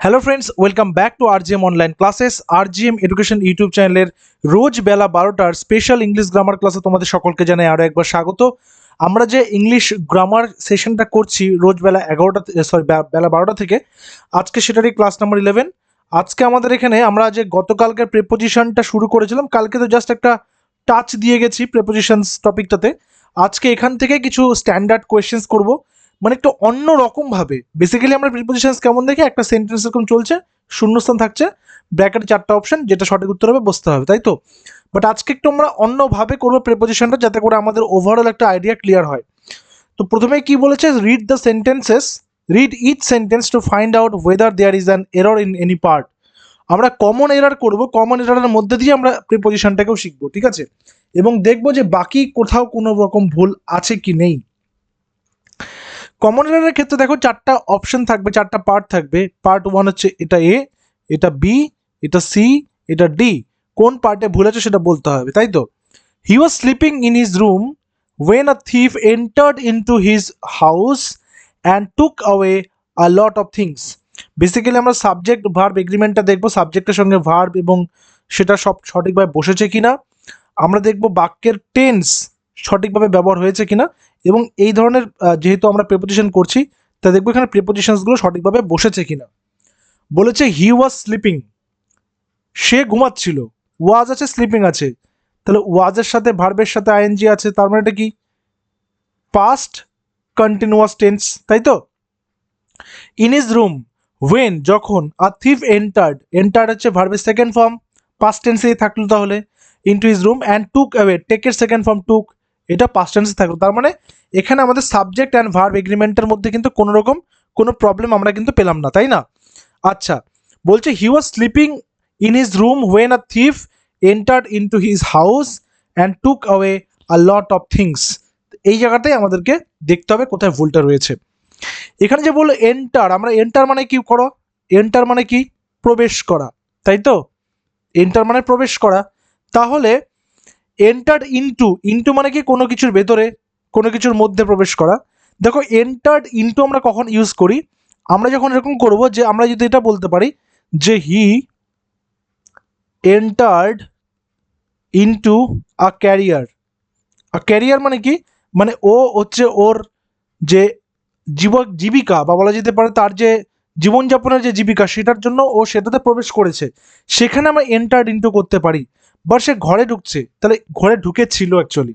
Hello friends welcome back to RGM online classes RGM education YouTube চ্যানেলের রোজ বেলা বারোটার special English grammar ক্লাসে তোমাদের সকলকে জানাই আরও একবার স্বাগত। আমরা যে ইংলিশ গ্রামার সেশনটা করছি রোজ বেলা এগারোটা সরি বেলা বারোটা থেকে, আজকে সেটারই ক্লাস নাম্বার ইলেভেন আজকে আমাদের এখানে আমরা যে গতকালকের প্রেপোজিশনটা শুরু করেছিলাম, কালকে তো জাস্ট একটা টাচ দিয়ে গেছি প্রেপোজিশনস টপিকটাতে আজকে এখান থেকে কিছু স্ট্যান্ডার্ড কোয়েশ্চেন্স করব। মানে একটু অন্য রকম ভাবে। বেসিক্যালি আমরা প্রিপোজিশনস কেমন দেখি? একটা সেন্টেন্স এরকম চলছে, শূন্যস্থান থাকছে ব্র্যাকেটে চারটা অপশন যেটা সঠিক উত্তর হবে, বসতে হবে, তাই তো? বাট আজকে একটু আমরা অন্যভাবে করব প্রিপোজিশনটা যাতে করে আমাদের ওভারঅল একটা আইডিয়া ক্লিয়ার হয়। তো প্রথমে কি বলেছে? Read the sentences read each sentence to find out whether there is an error in any part আমরা কমন এরার করব কমন এরারের মধ্যে দিয়ে আমরা প্রিপোজিশনটাকেও শিখব, ঠিক আছে? এবং দেখব যে বাকি কোথাও কোনো রকম ভুল আছে কি নেই। কমন এরারের ক্ষেত্রে দেখো চারটা অপশন থাকবে, চারটা পার্ট থাকবে। পার্ট ওয়ান হচ্ছে এটা এ এটা বি এটা সি এটা ডি কোন পার্টে ভুল আছে সেটা বলতে হবে, তাই তো? He was sleeping in his room when a thief entered into his house and took away a lot of things basically আমরা সাবজেক্ট ভার্ব এগ্রিমেন্টটা দেখব সাবজেক্টের সঙ্গে ভার্ব এবং সেটা সব সঠিকভাবে বসেছে কিনা। আমরা দেখব বাক্যের টেন্স সঠিকভাবে ব্যবহার হয়েছে কিনা। এবং এই ধরনের যেহেতু আমরা প্রেপোজিশন করছি, তা দেখব এখানে প্রেপোজিশনসগুলো সঠিকভাবে বসেছে কিনা। বলেছে হি ওয়াজ স্লিপিং সে ঘুমাচ্ছিল। ওয়াজ আছে স্লিপিং আছে। তাহলে ওয়াজের সাথে ভার্বের সাথে আইএনজি আছে, তার মানে এটা কি? পাস্ট কন্টিনিউয়াস টেন্স তাই তো? ইন ইজ রুম ওয়েন যখন আ থিফ এন্টার্ড এন্টার্ড হচ্ছে ভার্বের সেকেন্ড ফর্ম পাস্ট টেন্সেই থাকল তাহলে into his room and took away টেকের second form took এটা পাস্ট টেন্সে থাকল। তার মানে এখানে আমাদের সাবজেক্ট অ্যান্ড ভার্ব এগ্রিমেন্টের মধ্যে কিন্তু কোনো রকম কোনো প্রবলেম আমরা কিন্তু পেলাম না, তাই না? আচ্ছা বলছে he was sleeping in his room when a thief entered into his house and took away a lot of things এই জায়গাটাই আমাদেরকে দেখতে হবে কোথায় ভুলটা রয়েছে। এখানে যে বলল এন্টার আমরা এন্টার মানে কি করো? এন্টার মানে কি? প্রবেশ করা, তাই তো? এন্টার মানে প্রবেশ করা। তাহলে এন্টার্ড ইনটু ইনটু মানে কি কোনো কিছুর ভেতরে, কোনো কিছুর মধ্যে প্রবেশ করা। দেখো এন্টার্ড ইনটু আমরা কখন ইউজ করি? আমরা যখন এরকম করব যে, আমরা যদি এটা বলতে পারি যে he entered into a career a career মানে কি? মানে ও হচ্ছে ওর যে জীব জীবিকা বা বলা যেতে পারে তার যে জীবনযাপনের যে জীবিকা, সেটার জন্য ও সেটাতে প্রবেশ করেছে। সেখানে আমরা এন্টার্ড ইনটু করতে পারি। বা সে ঘরে ঢুকছে, তাহলে ঘরে ঢুকেছিল অ্যাকচুয়ালি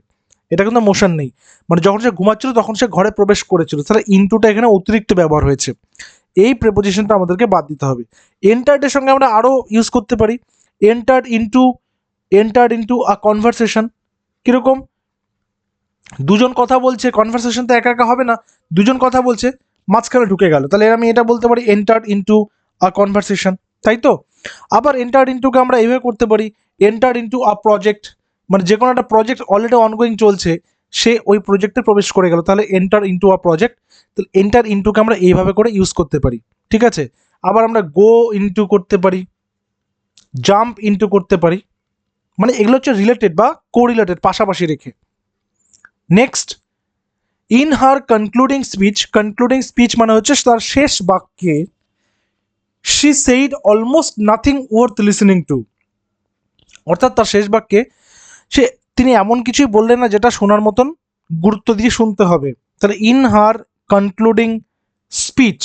এটা কিন্তু মোশন নেই। মানে যখন সে ঘুমাচ্ছিল, তখন সে ঘরে প্রবেশ করেছিল। তাহলে ইনটুটা এখানে অতিরিক্ত ব্যবহার হয়েছে। এই প্রেপোজিশনটা আমাদেরকে বাদ দিতে হবে। এন্টার্ডের সঙ্গে আমরা আরও ইউজ করতে পারি। Entered into entered into a conversation কীরকম? দুজন কথা বলছে কনভারসেশন তো একা একা হবে না। দুজন কথা বলছে, মাঝখানে ঢুকে গেল। তাহলে আমি এটা বলতে পারি এন্টার্ড ইনটু আ কনভারসেশন তাই তো? আবার এন্টার্ড ইনটুকে আমরা এইভাবে করতে পারি। এন্টার ইনটু আ প্রজেক্ট মানে যে কোনো একটা প্রজেক্ট অলরেডি অনগোয়িং চলছে, সে ওই প্রজেক্টে প্রবেশ করে গেল। তাহলে এন্টার ইনটু আ প্রজেক্ট তাহলে এন্টার ইন্টুকে আমরা এইভাবে করে ইউজ করতে পারি। ঠিক আছে? আবার আমরা গো ইনটু করতে পারি জাম্প ইনটু করতে পারি মানে এগুলো হচ্ছে রিলেটেড বা কো রিলেটেড পাশাপাশি রেখে। Next in her concluding speech concluding speech মানে হচ্ছে তার শেষ বাক্যে she said almost nothing worth listening to অর্থাৎ তার শেষ বাক্যে সে, তিনি এমন কিছুই বললেন না যেটা শোনার মতন গুরুত্ব দিয়ে শুনতে হবে। তাহলে in her concluding speech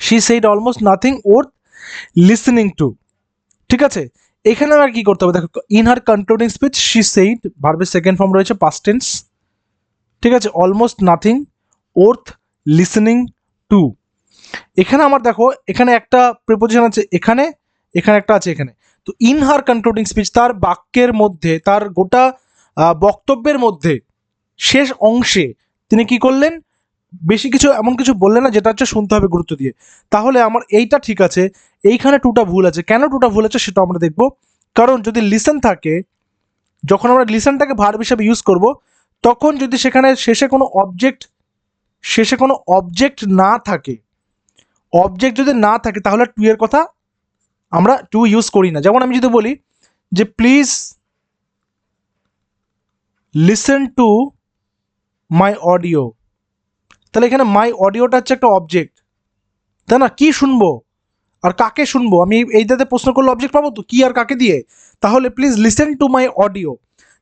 she said almost nothing worth listening to ঠিক আছে? এখানে আমার কি করতে হবে? দেখো in her concluding speech she said ভার্বের সেকেন্ড ফর্ম রয়েছে পাস্ট টেন্স ঠিক আছে? Almost nothing worth listening to এখানে আমার দেখো, এখানে একটা প্রিপোজিশন আছে, এখানে এখানে একটা আছে, এখানে। তো ইন হার কনক্লুডিং স্পিচ তার বাক্যের মধ্যে, তার গোটা বক্তব্যের মধ্যে শেষ অংশে তিনি কি করলেন? বেশি কিছু এমন কিছু বললেন না, যেটা হচ্ছে শুনতে হবে গুরুত্ব দিয়ে। তাহলে আমার এইটা ঠিক আছে, এইখানে টুটা ভুল আছে। কেন টুটা ভুল আছে সেটা আমরা দেখব। কারণ যদি লিসেন থাকে, যখন আমরা লিসেনটাকে ভার্ব হিসাবে ইউজ করব, তখন যদি সেখানে শেষে কোনো অবজেক্ট শেষে কোনো অবজেক্ট না থাকে অবজেক্ট যদি না থাকে, তাহলে টু এর কথা আমরা টু ইউজ করি না। যেমন আমি যদি বলি যে please listen to my audio তাহলে এখানে মাই অডিওটা হচ্ছে একটা অবজেক্ট তাই না? কি শুনব? আর কাকে শুনব? আমি এই এইটাতে প্রশ্ন করলে অবজেক্ট পাবো তো? কি আর কাকে দিয়ে? তাহলে please listen to my audio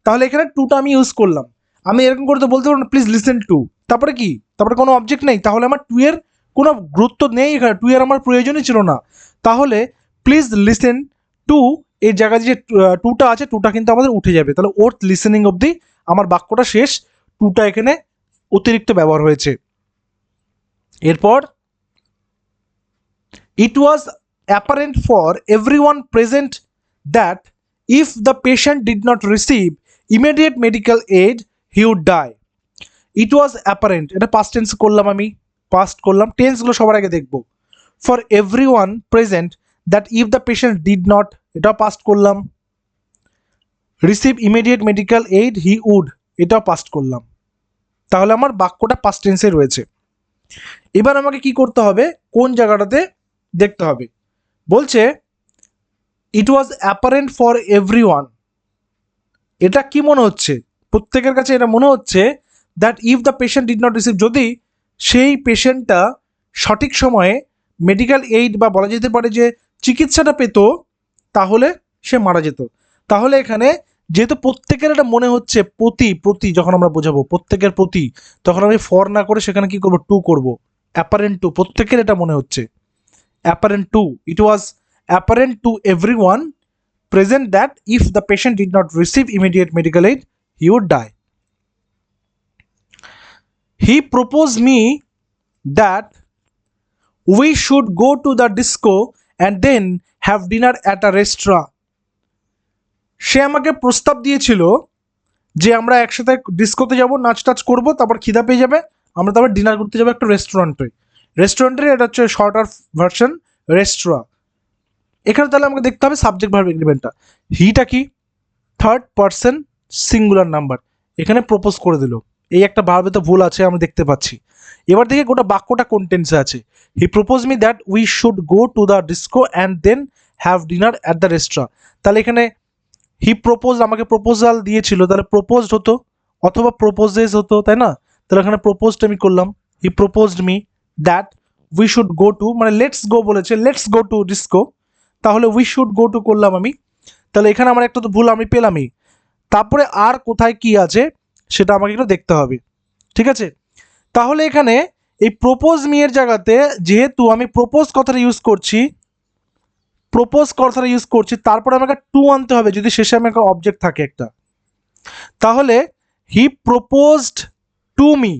তাহলে এখানে টুটা আমি ইউজ করলাম। আমি এরকম করে তো বলতে পারব না প্লিজ লিসেন টু তারপরে কি? তারপরে কোনো অবজেক্ট নেই। তাহলে আমার টু এর কোনো গুরুত্ব নেই এখানে। টু এর আমার প্রয়োজনই ছিল না। তাহলে প্লিজ লিসেন টু এই জায়গায় যে টুটা আছে টুটা কিন্তু আমাদের উঠে যাবে। তাহলে ওর্থ লিসেনিং অবধি আমার বাক্যটা শেষ। টুটা এখানে অতিরিক্ত ব্যবহার হয়েছে। এরপর it was apparent for everyone present that if the patient did not receive immediate medical aid he would die it was apparent এটা পাস্ট টেন্স করলাম আমি। পাস্ট করলাম। টেন্সগুলো সবার আগে দেখব। For everyone present that if the patient did not এটাও past করলাম receive immediate medical aid he would এটাও পাস্ট করলাম। তাহলে আমার বাক্যটা পাস্ট টেন্সে রয়েছে। এবার আমাকে কি করতে হবে? কোন জায়গাটাতে দেখতে হবে? বলছে it was apparent for everyone এটা কি মনে হচ্ছে? প্রত্যেকের কাছে এটা মনে হচ্ছে that if the patient did not receive যদি সেই পেশেন্টটা সঠিক সময়ে মেডিকেল এইড বা বলা যেতে পারে যে চিকিৎসাটা পেত, তাহলে সে মারা যেত। তাহলে এখানে যেহেতু প্রত্যেকের এটা মনে হচ্ছে প্রতি প্রতি, যখন আমরা বোঝাবো প্রত্যেকের প্রতি, তখন আমি ফর না করে সেখানে কি করব, টু করব। অ্যাপারেন্ট টু, প্রত্যেকের এটা মনে হচ্ছে। Apparent to it was apparent to everyone present that if the patient did not receive immediate medical aid he would die he proposed me that we should go to the disco and then have dinner at a restaurant. সে আমাকে প্রস্তাব দিয়েছিল যে আমরা একসাথে ডিস্কোতে যাব নাচ touch করব, তারপর খিদা পেয়ে যাবে, আমরা তারপর ডিনার করতে যাব একটা রেস্টুরেন্টে রেস্টুরেন্টের এটা হচ্ছে শর্টার ভার্সন রেস্টুরা এখানে তাহলে আমাকে দেখতে হবে সাবজেক্ট ভার্ব এগ্রিমেন্টটা হিটা কি? থার্ড পার্সন সিঙ্গুলার নাম্বার এখানে প্রপোজ করে দিল। এই একটা ভার্বে তো ভুল আছে আমরা দেখতে পাচ্ছি। এবার দেখে গোটা বাক্যটা কোন টেন্সে আছে। He propose me that we should go to the disco and then have dinner at the restaurant তাহলে এখানে হি প্রপোজ আমাকে প্রপোজাল দিয়েছিল, তাহলে প্রপোজড হতো, অথবা প্রপোজেস হতো, তাই না? তাহলে এখানে প্রপোজড আমি করলাম। He proposed me that we should go to মানে লেটস গো বলেছে লেটস গো টু ডিস্কো তাহলে উই শুড গো টু করলাম আমি। তাহলে এখানে আমার একটা তো ভুল আমি পেলামই। তারপরে আর কোথায় কি আছে? সেটা আমাকে একটু দেখতে হবে। ঠিক আছে? তাহলে এখানে এই প্রপোজ মিয়ের জায়গাতে যেহেতু আমি প্রপোজ কথাটা ইউজ করছি প্রপোজ কথাটা ইউজ করছি, তারপরে আমাকে টু আনতে হবে যদি শেষে আমি একটা অবজেক্ট থাকে একটা। তাহলে হি প্রপোজড টু মি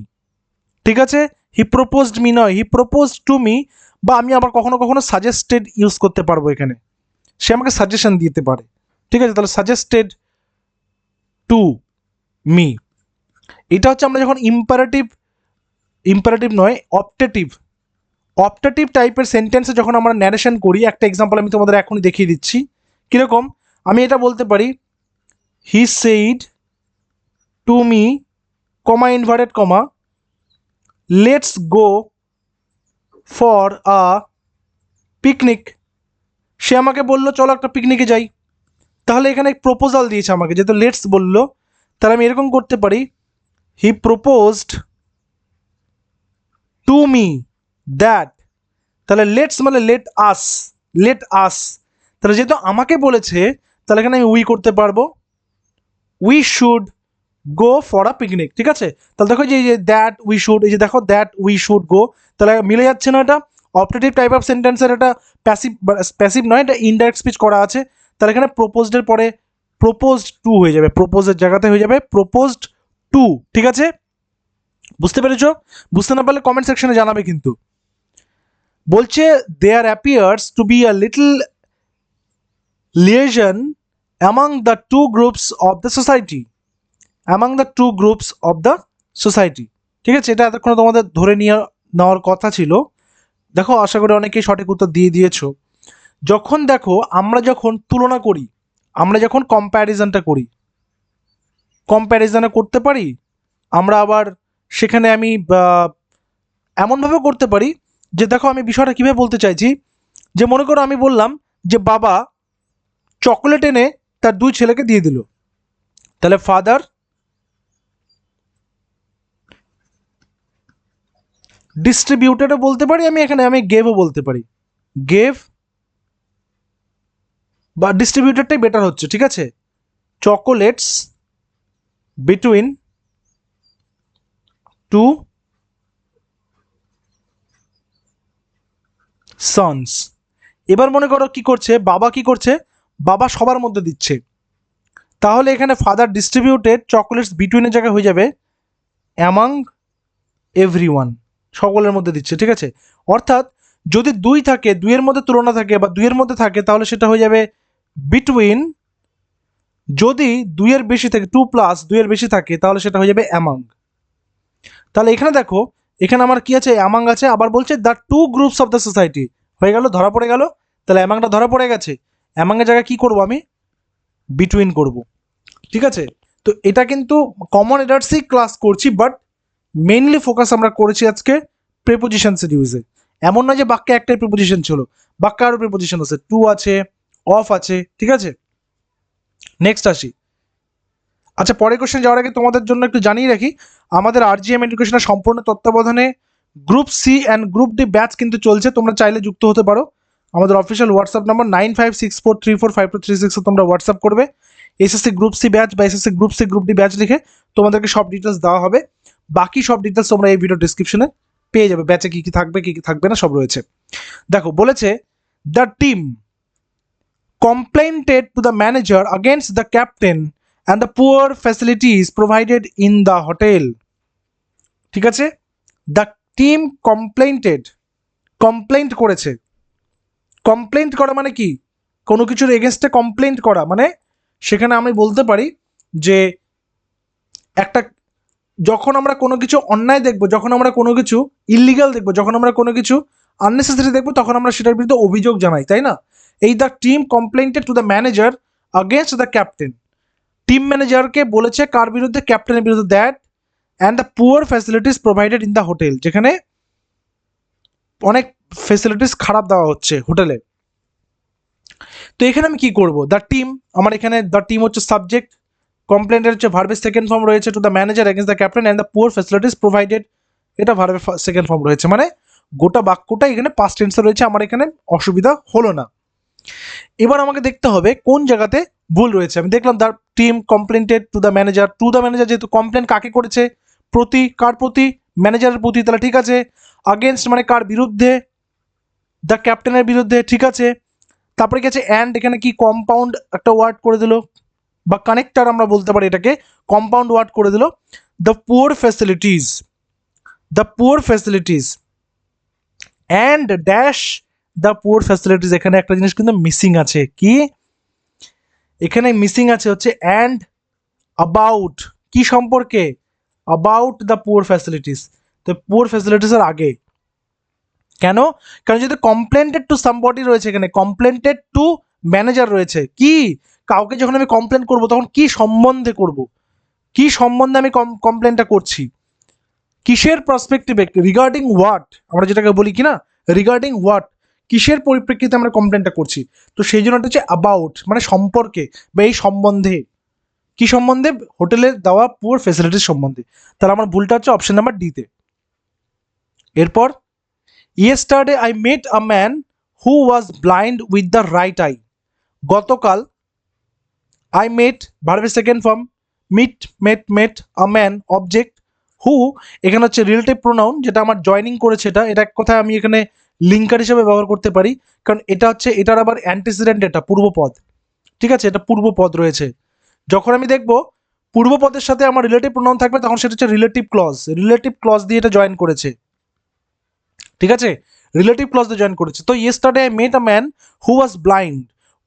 ঠিক আছে? হি প্রপোজড মি নয় হি প্রপোজ টু মি বা আমি আবার কখনো কখনো সাজেস্টেড ইউজ করতে পারব এখানে। সে আমাকে সাজেশন দিতে পারে। ঠিক আছে? তাহলে সাজেস্টেড টু মি এটা হচ্ছে আমরা যখন ইম্পারেটিভ ইম্পারেটিভ নয় অপটেটিভ অপটেটিভ টাইপের সেন্টেন্সে যখন আমরা ন্যারেশন করি, একটা এক্সাম্পল আমি তোমাদের এখনই দেখিয়ে দিচ্ছি। কীরকম? আমি এটা বলতে পারি he said to me comma inverted comma let's go for a picnic সে আমাকে বলল, চলো একটা পিকনিকে যাই। তাহলে এখানে প্রপোজাল দিয়েছে আমাকে, যেহেতু লেটস বলল, তাহলে আমি এরকম করতে পারি he proposed to me that তাহলে লেটস মানে লেট আস লেট আস তাহলে যেহেতু আমাকে বলেছে, তাহলে এখানে আমি উই করতে পারব। We should go for a picnic ঠিক আছে? তাহলে দেখো যে এই যে দ্যাট উই শুড এই যে দেখো দ্যাট উই শুড গো তাহলে মিলে যাচ্ছে না এটা? অপটেটিভ টাইপ অফ সেন্টেন্সের এটা প্যাসিভ প্যাসিভ নয়, এটা ইনডাইরেক্ট স্পিচ করা আছে। তাহলে এখানে প্রপোজডের পরে প্রপোজড টু হয়ে যাবে প্রপোজের জায়গাতে হয়ে যাবে প্রপোজড টু, ঠিক আছে? বুঝতে পেরেছ? বুঝতে না পারলে কমেন্ট সেকশনে জানাবে কিন্তু। বলছে there appears to be a little alienation among the two groups of the society among the two groups of the society ঠিক আছে? এটা এতক্ষণ তোমাদের ধরে নিয়ে নেওয়ার কথা ছিল। দেখো, আশা করি অনেকেই সঠিক উত্তর দিয়ে দিয়েছ। যখন দেখো, আমরা যখন তুলনা করি, আমরা যখন কম্প্যারিজনটা করি কম্প্যারিজনে করতে পারি? আমরা আবার সেখানে আমি এমনভাবে করতে পারি যে দেখো আমি বিষয়টা কীভাবে বলতে চাইছি। যে মনে করো আমি বললাম যে বাবা চকলেট এনে তার দুই ছেলেকে দিয়ে দিল। তাহলে ফাদার ডিস্ট্রিবিউটেডও বলতে পারি আমি, এখানে আমি গেভও বলতে পারি। গেভ বা ডিস্ট্রিবিউটেডটাই বেটার হচ্ছে, ঠিক আছে? চকোলেটস বিটুইন টু সন্স এবার মনে করো কি করছে? বাবা কি করছে? বাবা সবার মধ্যে দিচ্ছে। তাহলে এখানে ফাদার ডিস্ট্রিবিউটেড চকোলেটস বিটুইনের জায়গায় হয়ে যাবে অ্যামাং এভরি ওয়ান সকলের মধ্যে দিচ্ছে, ঠিক আছে? অর্থাৎ যদি দুই থাকে, দুইয়ের মধ্যে তুলনা থাকে বা দুইয়ের মধ্যে থাকে, তাহলে সেটা হয়ে যাবে বিটুইন যদি দুইয়ের বেশি থাকে টু প্লাস দুইয়ের বেশি থাকে, তাহলে সেটা হয়ে যাবে অ্যামাং তাহলে এখানে দেখো, এখানে আমার কি আছে? অ্যামাং আছে, আবার বলছে the two groups of the society হয়ে গেল, ধরা পড়ে গেল। তাহলে অ্যামাংটা ধরা পড়ে গেছে। অ্যামাংয়ের জায়গায় কি করব আমি? বিটুইন করব। ঠিক আছে? তো এটা কিন্তু কমন এডার্সই ক্লাস করছি বাট মেইনলি ফোকাস আমরা করেছি আজকে প্রেপোজিশনসের ইউজে এমন নয় যে বাক্যে একটাই প্রিপোজিশন ছিল। বাক্যে আরও প্রিপোজিশন আছে। টু আছে অফ আছে, ঠিক আছে? নেক্সট আসি। আচ্ছা পরের কোশ্চেন যাওয়ার আগে তোমাদের জন্য একটু জানিয়ে রাখি, আমাদের আর জি আরজিএম এডুকেশনের সম্পূর্ণ তত্ত্বাবধানে group C and group D batch কিন্তু চলছে, তোমরা চাইলে যুক্ত হতে পারো। আমাদের official WhatsApp number nine five six four three four five two three সিক্সে তোমরা হোয়াটসঅ্যাপ করবে। এসএসসি গ্রুপ সি ব্যাচ বা SSC group C group D batch লিখে তোমাদেরকে সব ডিটেলস দেওয়া হবে। বাকি সব ডিটেলস তোমরা এই ভিডিও ডিসক্রিপশনে পেয়ে যাবে। ব্যাচে কী কী থাকবে, কী কী থাকবে না, সব রয়েছে। দেখো, বলেছে the team complained to the manager against the captain and the poor facilities provided in the hotel ঠিক আছে? দ্য টিম কমপ্লেন্টেড কমপ্লেন্ট করেছে। কমপ্লেন্ট করা মানে কি? কোনো কিছুর এগেনস্টে কমপ্লেন্ট করা মানে সেখানে আমি বলতে পারি যে একটা যখন আমরা কোনো কিছু অন্যায় দেখব, যখন আমরা কোনো কিছু ইলিগাল দেখব, যখন আমরা কোনো কিছু আননেসেসারি দেখব, তখন আমরা সেটার বিরুদ্ধে অভিযোগ জানাই, তাই না? এই the team complained to the manager against the captain team ম্যানেজারকে বলেছে কার বিরুদ্ধে ক্যাপ্টেনের বিরুদ্ধে that and the poor facilities provided in the hotel যেখানে অনেক ফেসিলিটিস খারাপ দেওয়া হচ্ছে হোটেলে। তো এখানে আমি কি করব? দ্য টিম আমার এখানে দ্য টিম হচ্ছে সাবজেক্ট কমপ্লেন্টের হচ্ছে ভার্বের সেকেন্ড ফর্ম রয়েছে to the manager against the captain and the poor facilities provided এটা ভার্বের সেকেন্ড ফর্ম রয়েছে। মানে গোটা বাক্যটা এখানে পাস্ট টেন্সে রয়েছে, আমার এখানে অসুবিধা হলো না। এবার আমাকে দেখতে হবে কোন জায়গাতে ভুল রয়েছে। আমি দেখলাম the team complained to the manager to the manager যেহেতু কমপ্লেন কাকে করেছে? প্রতি, কার প্রতি? ম্যানেজারের প্রতি, তাহলে ঠিক আছে। আগেনস্ট মানে কার বিরুদ্ধে? দ্য ক্যাপ্টেনের বিরুদ্ধে, ঠিক আছে। তারপরে গেছে অ্যান্ড এখানে কি কম্পাউন্ড একটা ওয়ার্ড করে দিল? বা কানেক্টার আমরা বলতে পারি এটাকে কম্পাউন্ড ওয়ার্ড করে দিল। The poor facilities the poor facilities and dash the poor facilities এখানে একটা জিনিস কিন্তু মিসিং আছে। কি? এখানে মিসিং আছে হচ্ছে অ্যান্ড অ্যাবাউট কি সম্পর্কে? অ্যাবাউট দ্য পুয়ার ফ্যাসিলিটিস তো পুয়ার ফ্যাসিলিটিসের আগে। কেন? কারণ যদি কমপ্লেন্টেড টু সামবডি রয়েছে এখানে কমপ্লেন্টেড টু ম্যানেজার রয়েছে, কি? কাউকে যখন আমি কমপ্লেন করব, তখন কি সম্বন্ধে করব? কি সম্বন্ধে আমি কমপ্লেনটা করছি? কিসের পার্সপেক্টিভে রিগার্ডিং হোয়াট আমরা যেটাকে বলি কি না রিগার্ডিং হোয়াট কিসের পরিপ্রেক্ষিতে আমরা কমপ্লেনটা করছি? তো সেই জন্য হচ্ছে অ্যাবাউট মানে সম্পর্কে, বা এই সম্বন্ধে। কি সম্বন্ধে? হোটেলের দেওয়া পুয়ার ফেসিলিটিস সম্বন্ধে। তাহলে আমার ভুলটা হচ্ছে অপশন নাম্বার ডিতে এরপর yesterday I met a man who was blind with the right eye গতকাল আই মেট ভার্বের second form meet met met a man object who এখানে হচ্ছে রিলেটিভ প্রোনাউন যেটা আমার জয়নিং করেছে এটা এটা এক কথায় আমি এখানে লিঙ্কার হিসেবে ব্যবহার করতে পারি। কারণ এটা হচ্ছে, এটার আবার অ্যান্টিসিডেন্ট এটা পূর্বপদ ঠিক আছে? এটা পূর্বপদ রয়েছে। যখন আমি দেখব পূর্বপদের সাথে আমার রিলেটিভ প্রোনাউন থাকবে, তখন সেটা হচ্ছে রিলেটিভ ক্লজ রিলেটিভ ক্লজ দিয়ে এটা জয়েন করেছে। ঠিক আছে? রিলেটিভ ক্লজ দিয়ে জয়েন করেছে। তো yesterday I met a man who was blind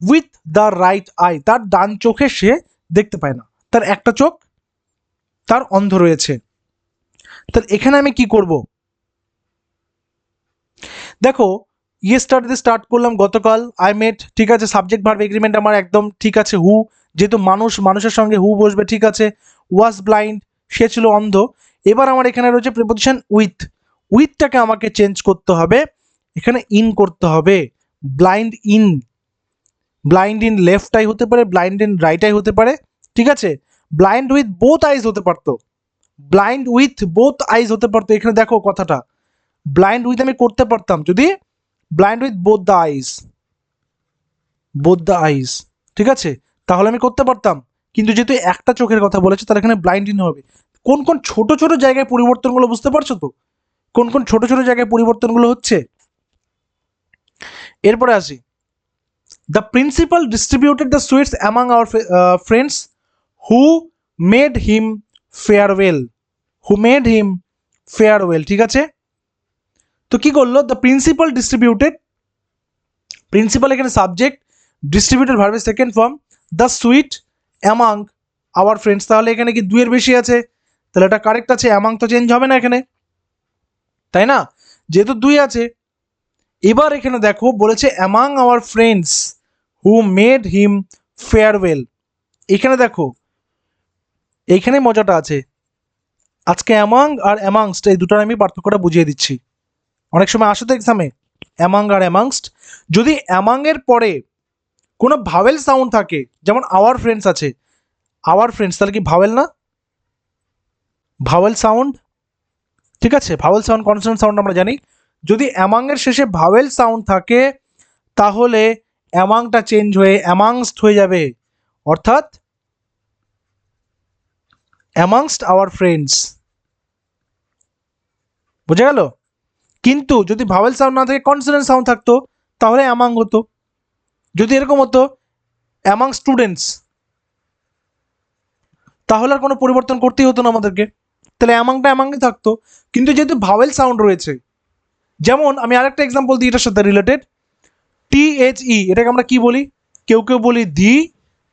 with the right eye তার ডান চোখে সে দেখতে পায় না। তার একটা চোখ, তার অন্ধ রয়েছে। তাহলে এখানে আমি কি করব? দেখো ইয়েস্টারডে স্টার্ট করলাম গতকাল আই মেট ঠিক আছে সাবজেক্ট ভার্ব এগ্রিমেন্ট আমার একদম ঠিক আছে হু যেহেতু মানুষ, মানুষের সঙ্গে হু বসবে, ঠিক আছে ওয়াজ ব্লাইন্ড সে ছিল অন্ধ, এবার আমার এখানে রয়েছে প্রিপোজিশন উইথ উইথটাকে আমাকে চেঞ্জ করতে হবে, এখানে ইন করতে হবে blind in blind in left eye হতে পারে ব্লাইন্ড ইন রাইট আই হতে পারে, ঠিক আছে ব্লাইন্ড উইথ বোথ আইজ হতে পারতো ব্লাইন্ড উইথ বোথ আইজ হতে পারতো, এখানে দেখো কথাটা ব্লাইন্ড উইথ আমি করতে পারতাম, যদি? Blind with both the eyes both the eyes ঠিক আছে? তাহলে আমি করতে পারতাম। কিন্তু যেহেতু একটা চোখের কথা বলেছে, তাহলে এখানে ব্লাইন্ড ইন হবে। কোন কোন ছোট ছোট জায়গায় পরিবর্তনগুলো বুঝতে পারছ তো? কোন কোন ছোট ছোট জায়গায় পরিবর্তনগুলো হচ্ছে? এরপরে আসি। The principal distributed the sweets among our friends who made him farewell who made him farewell ঠিক আছে? তো কি করল? দ্য প্রিন্সিপাল ডিস্ট্রিবিউটেড প্রিন্সিপাল এখানে সাবজেক্ট ডিস্ট্রিবিউটেড ভার্বের second form the sweet among our friends তাহলে এখানে কি দুইয়ের বেশি আছে? তাহলে এটা কারেক্ট আছে অ্যামাং তো চেঞ্জ হবে না এখানে। তাই না? যেহেতু দুই আছে, এবার এখানে দেখো, বলেছে among our friends who made him farewell এখানে দেখো এইখানে মজাটা আছে। আজকে অ্যামাং আর অ্যামাংস্ট এই দুটার আমি পার্থক্যটা বুঝিয়ে দিচ্ছি। অনেক সময় আসো তো এক্সামে অ্যামাং আর অ্যামাংস্ট যদি অ্যামাংয়ের পরে কোনো ভাওয়েল সাউন্ড থাকে, যেমন আওয়ার ফ্রেন্ডস আছে আওয়ার ফ্রেন্ডস তাহলে কি ভাওয়েল না? ভাওয়েল সাউন্ড ঠিক আছে ভাওয়েল সাউন্ড কনসোনেন্ট সাউন্ড আমরা জানি। যদি অ্যামাংয়ের শেষে ভাওয়েল সাউন্ড থাকে, তাহলে অ্যামাংটা চেঞ্জ হয়ে অ্যামাংস্ট হয়ে যাবে। অর্থাৎ অ্যামাংস্ট আওয়ার ফ্রেন্ডস বুঝা গেল? কিন্তু যদি ভাওয়েল সাউন্ড না থাকে কনসোনেন্ট সাউন্ড থাকতো, তাহলে অ্যামাং হতো। যদি এরকম হতো অ্যামাং স্টুডেন্টস তাহলে আর কোনো পরিবর্তন করতেই হতো না আমাদেরকে। তাহলে অ্যামাংটা অ্যামাংই থাকতো। কিন্তু যেহেতু ভাওয়েল সাউন্ড রয়েছে, যেমন আমি আরেকটা এক্সাম্পল দিই এটার সাথে রিলেটেড টি এইচ ই এটাকে আমরা কি বলি? কেউ কেউ বলি দি,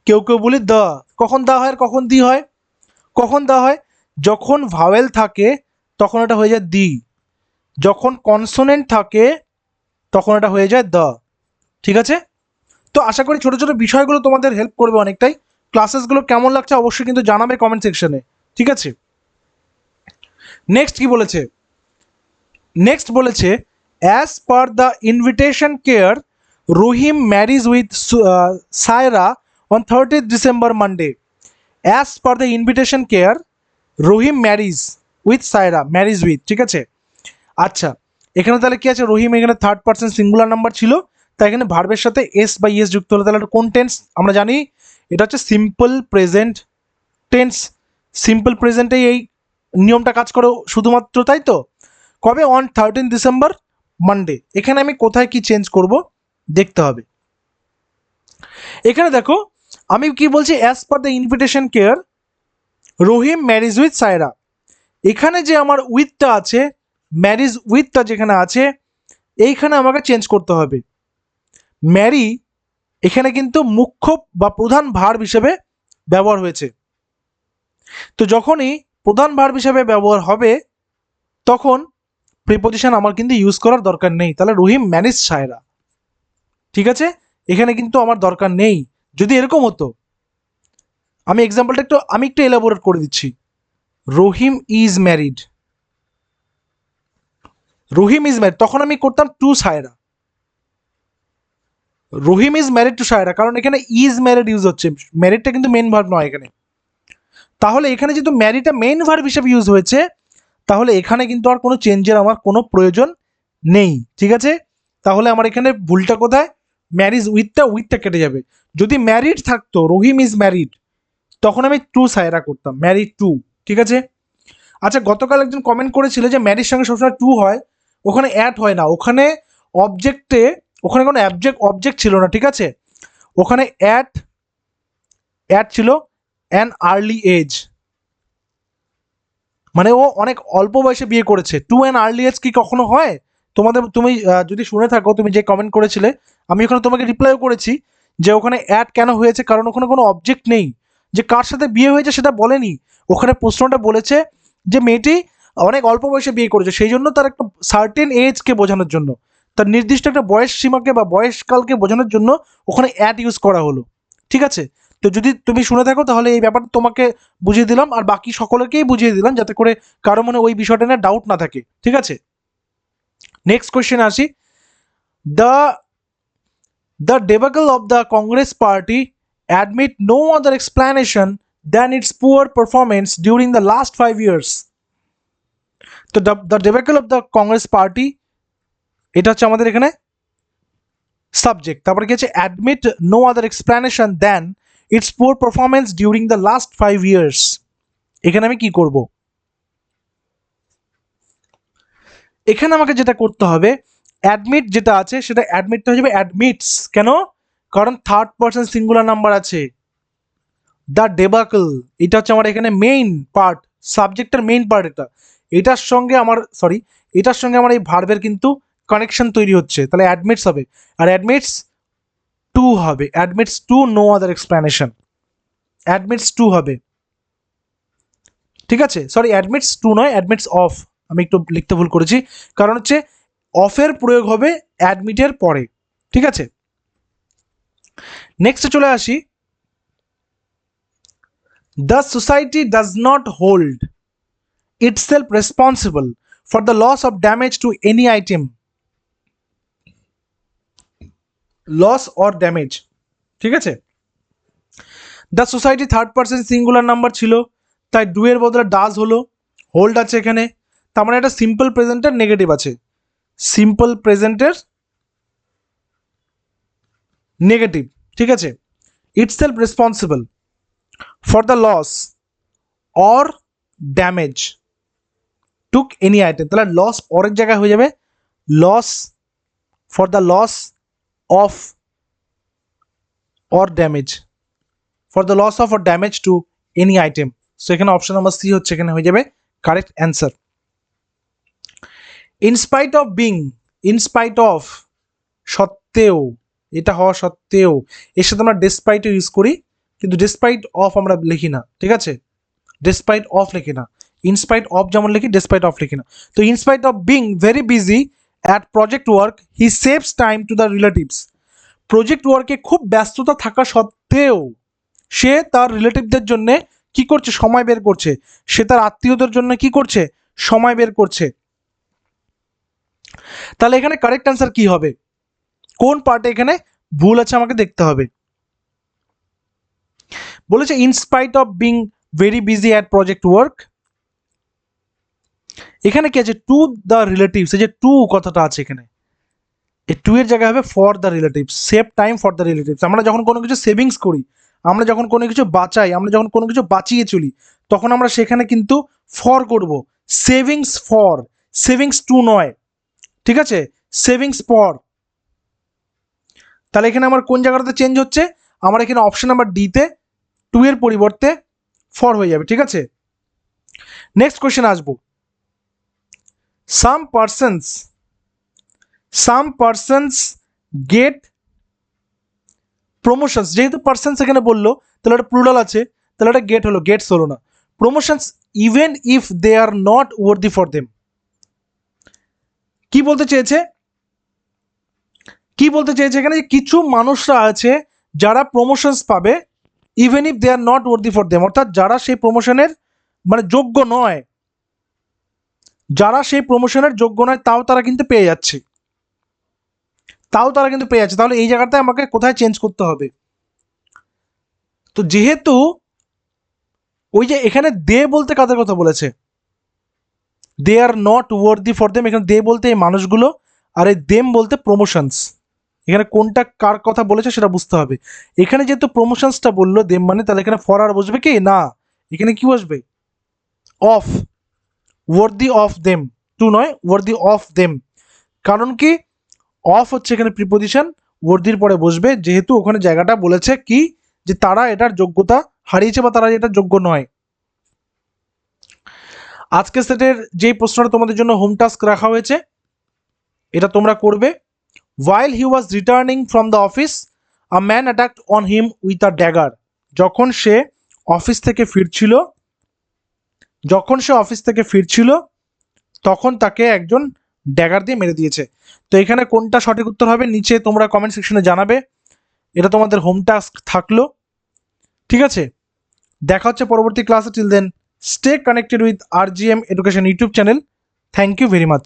কেউ কেউ বলি দ্য কখন দা হয় আর কখন দি হয়? কখন দা হয়? যখন ভাওয়েল থাকে, তখন এটা হয়ে যায় দি। যখন কনসোনেন্ট থাকে, তখন এটা হয়ে যায় দ্য ঠিক আছে? তো আশা করি ছোটো ছোটো বিষয়গুলো তোমাদের হেল্প করবে অনেকটাই। ক্লাসেসগুলো কেমন লাগছে অবশ্যই কিন্তু জানাবে কমেন্ট সেকশনে ঠিক আছে? নেক্সট কি বলেছে? নেক্সট বলেছে as per the invitation care Rahim marriage with Saira on thirty December Monday as per the invitation care Rahim marriage with Saira marriage with ঠিক আছে? আচ্ছা এখানে তাহলে কি আছে? রহিম, এখানে থার্ড পার্সন সিঙ্গুলার নাম্বার ছিল, তাই এখানে ভার্বের সাথে এস বা ইএস যুক্ত হলো তাহলে কোন টেন্স আমরা জানি এটা হচ্ছে সিম্পল প্রেজেন্ট টেন্স সিম্পল প্রেজেন্টেই এই নিয়মটা কাজ করে শুধুমাত্র, তাই তো? কবে? অন থার্টিন ডিসেম্বর মানডে এখানে আমি কোথায় কি চেঞ্জ করব? দেখতে হবে। এখানে দেখো, আমি কি বলছি? As per the invitation care Rahim marriage with Saira. এখানে যে আমার উইথটা আছে ম্যারিজ উইথটা যেখানে আছে, এইখানে আমাকে চেঞ্জ করতে হবে। ম্যারি এখানে কিন্তু মুখ্য বা প্রধান ভার্ব হিসেবে ব্যবহার হয়েছে। তো যখনই প্রধান ভার্ব হিসেবে ব্যবহার হবে, তখন প্রিপোজিশন আমার কিন্তু ইউজ করার দরকার নেই। তাহলে রহিম ম্যানেজ সায়রা। ঠিক আছে? এখানে কিন্তু আমার দরকার নেই। যদি এরকম হতো, আমি এক্সাম্পলটা একটু, আমি একটু এলাবোরেট করে দিচ্ছি। Rahim is married Rahim is married তখন আমি করতাম to Saira. Rahim is married to Saira, কারণ এখানে ইজ ম্যারিড ইউজ হচ্ছে। ম্যারিডটা কিন্তু মেন ভার্ব নয় এখানে। তাহলে এখানে যেহেতু ম্যারিডটা মেন ভার্ব হিসেবে ইউজ হয়েছে, তাহলে এখানে কিন্তু আর কোনো চেঞ্জের আমার কোনো প্রয়োজন নেই, ঠিক আছে? তাহলে আমার এখানে ভুলটা কোথায়? ম্যারিজ উইথটা উইথটা কেটে যাবে। যদি ম্যারিড থাকতো, রহিম ইজ ম্যারিড তখন আমি টু সায়রা করতাম ম্যারিড টু ঠিক আছে? আচ্ছা গতকাল একজন কমেন্ট করেছিল যে ম্যারির সঙ্গে সবসময় টু হয়। ওখানে অ্যাড হয় না। ওখানে অবজেক্টে ওখানে কোনো অবজেক্ট অবজেক্ট ছিল না, ঠিক আছে? ওখানে অ্যাট অ্যাড ছিল অ্যান আর্লি এজ মানে ও অনেক অল্প বয়সে বিয়ে করেছে। টু অ্যান আর্লি এজ কি কখনো হয়? তোমাদের, তুমি যদি শুনে থাকো, তুমি যে কমেন্ট করেছিলে, আমি ওখানে তোমাকে রিপ্লাইও করেছি যে ওখানে অ্যাড কেন হয়েছে, কারণ ওখানে কোনো অবজেক্ট নেই। যে কার সাথে বিয়ে হয়েছে সেটা বলেনি। ওখানে প্রশ্নটা বলেছে যে মেয়েটি অনেক অল্প বয়সে বিয়ে করেছে। সেই জন্য তার একটা সার্টেন এজকে বোঝানোর জন্য, তার নির্দিষ্ট একটা বয়স সীমাকে বা বয়সকালকে বোঝানোর জন্য ওখানে অ্যাড ইউজ করা হলো। ঠিক আছে? তো যদি তুমি শুনে থাকো তাহলে এই ব্যাপারটা তোমাকে বুঝিয়ে দিলাম, আর বাকি সকলকেই বুঝিয়ে দিলাম যাতে করে কারও মনে ওই বিষয়টা নিয়ে ডাউট না থাকে। ঠিক আছে? নেক্সট কোয়েশ্চেন আসি। The the debacle of the Congress party admit no other explanation than its poor performance during the last five years তো the debacle of the Congress party এটা হচ্ছে আমাদের এখানে সাবজেক্ট তারপরে কি আছে admit no other explanation then its poor performance during the last five years এখানে আমি কি করব? এখানে আমাকে যেটা করতে হবে অ্যাডমিট যেটা আছে, সেটা অ্যাডমিটটা হয়ে যাবে অ্যাডমিটস কেন? কারণ থার্ড পার্সন সিঙ্গুলার নাম্বার আছে। দ্য ডেবাকল এটা হচ্ছে আমার এখানে মেইন পার্ট সাবজেক্টের মেইন পার্ট এটা। এটার সঙ্গে আমার সরি এটার সঙ্গে আমার এই ভার্বের কিন্তু কানেকশন তৈরি হচ্ছে। তাহলে অ্যাডমিটস হবে। আর অ্যাডমিটস টু হবে। Admits to no other explanation admits to হবে। ঠিক আছে? সরি অ্যাডমিটস টু নয় অ্যাডমিটস অফ আমি একটু লিখতে ভুল করেছি। কারণ হচ্ছে অফের প্রয়োগ হবে অ্যাডমিটের পরে। ঠিক আছে? নেক্সট চলে আসি। The society does not hold itself responsible for the loss of damage to any item. Loss or damage. ঠিক আছে? The society third person singular number ছিল, তাই ডু এর বদলে ডাজ হলো হোল্ড আছে এখানে। তার মানে একটা সিম্পল প্রেজেন্টের নেগেটিভ আছে। সিম্পল প্রেজেন্টের নেগেটিভ ঠিক আছে? Itself responsible for the loss or damage took any item তাহলে লস পরের জায়গায় হয়ে যাবে loss for the loss of or damage for the loss of or damage to any item so এখানে অপশন নাম্বার সি হচ্ছে, এখানে হয়ে যাবে correct answer in spite of being in spite of সত্ত্বেও, এটা হওয়া সত্ত্বেও, এর সাথে আমরা ডেসপাইটও ইউজ করি, কিন্তু ডেসপাইট অফ আমরা লিখি না, ঠিক আছে? ডেসপাইট অফ লিখি না। ইনস্পাইট অফ যেমন লিখি ডেসপাইট অফ লিখি না। তো in spite of being very busy at project work he saves time to the relatives project ওয়ার্কে খুব ব্যস্ততা থাকা সত্ত্বেও সে তার রিলেটিভদের জন্য কি করছে? সময় বের করছে। সে তার আত্মীয়দের জন্য কি করছে? সময় বের করছে। তাহলে এখানে কারেক্ট অ্যান্সার কি হবে? কোন পার্টে এখানে ভুল আছে আমাকে দেখতে হবে। বলেছে in spite of being very busy at project work এখানে কি আছে? টু দ্য রিলেটিভস এই যে টু কথাটা আছে এখানে। এই টু এর জায়গায় হবে for the relatives save time for the relatives আমরা যখন কোনো কিছু সেভিংস করি, আমরা যখন কোনো কিছু বাঁচাই, আমরা যখন কোনো কিছু বাঁচিয়ে চলি, তখন আমরা সেখানে কিন্তু ফর করব। সেভিংস ফর সেভিংস টু নয়। ঠিক আছে? সেভিংস ফর তাহলে এখানে আমার কোন জায়গাটাতে চেঞ্জ হচ্ছে? আমার এখানে অপশন নাম্বার ডিতে টু এর পরিবর্তে ফর হয়ে যাবে। ঠিক আছে? নেক্সট কোয়েশ্চেন আসব। Some persons some persons get promotions যেহেতু পার্সনস এখানে বলল, তাহলে একটা প্লুরাল আছে, তাহলে একটা গেট হলো গেটস হলো না। Promotions even if they are not worthy for them কি বলতে চেয়েছে? কি বলতে চেয়েছে এখানে? যে কিছু মানুষরা আছে, যারা প্রমোশনস পাবে even if they are not worthy for them অর্থাৎ যারা সেই প্রমোশনের মানে যোগ্য নয় যারা সেই প্রমোশনের যোগ্য নয়, তাও তারা কিন্তু পেয়ে যাচ্ছে। তাও তারা কিন্তু পেয়ে যাচ্ছে। তাহলে এই জায়গাটায় আমাকে কোথায় চেঞ্জ করতে হবে? তো যেহেতু ওই যে এখানে দে বলতে কাদের কথা বলেছে? They are not worthy for them এখানে দে বলতে এই মানুষগুলো, আর এই দেম বলতে প্রমোশনস এখানে কোনটা কার কথা বলেছে সেটা বুঝতে হবে। এখানে যেহেতু প্রমোশনসটা বলল দেম মানে তাহলে এখানে ফর আর বসবে কি? না। এখানে কি বসবে? Of worthy of them to নয় ওয়ার্দি অফ দেম কারণ কি? অফ হচ্ছে এখানে প্রিপোজিশন ওয়ার্দির পরে বসবে। যেহেতু ওখানে জায়গাটা বলেছে কি? যে তারা এটার যোগ্যতা হারিয়েছে বা তারা এটার যোগ্য নয়। আজকে সেটের যেই প্রশ্নটা তোমাদের জন্য হোম টাস্ক রাখা হয়েছে, এটা তোমরা করবে। While he was returning from the office a man attack on him with a dagger যখন সে অফিস থেকে ফিরছিল যখন সে অফিস থেকে ফিরছিল, তখন তাকে একজন ড্যাগার দিয়ে মেরে দিয়েছে। তো এখানে কোনটা সঠিক উত্তর হবে, নিচে তোমরা কমেন্ট সেকশনে জানাবে। এটা তোমাদের হোম টাস্ক থাকল। ঠিক আছে? দেখা হচ্ছে পরবর্তী ক্লাসে till then stay connected with R G M education YouTube channel thank you very much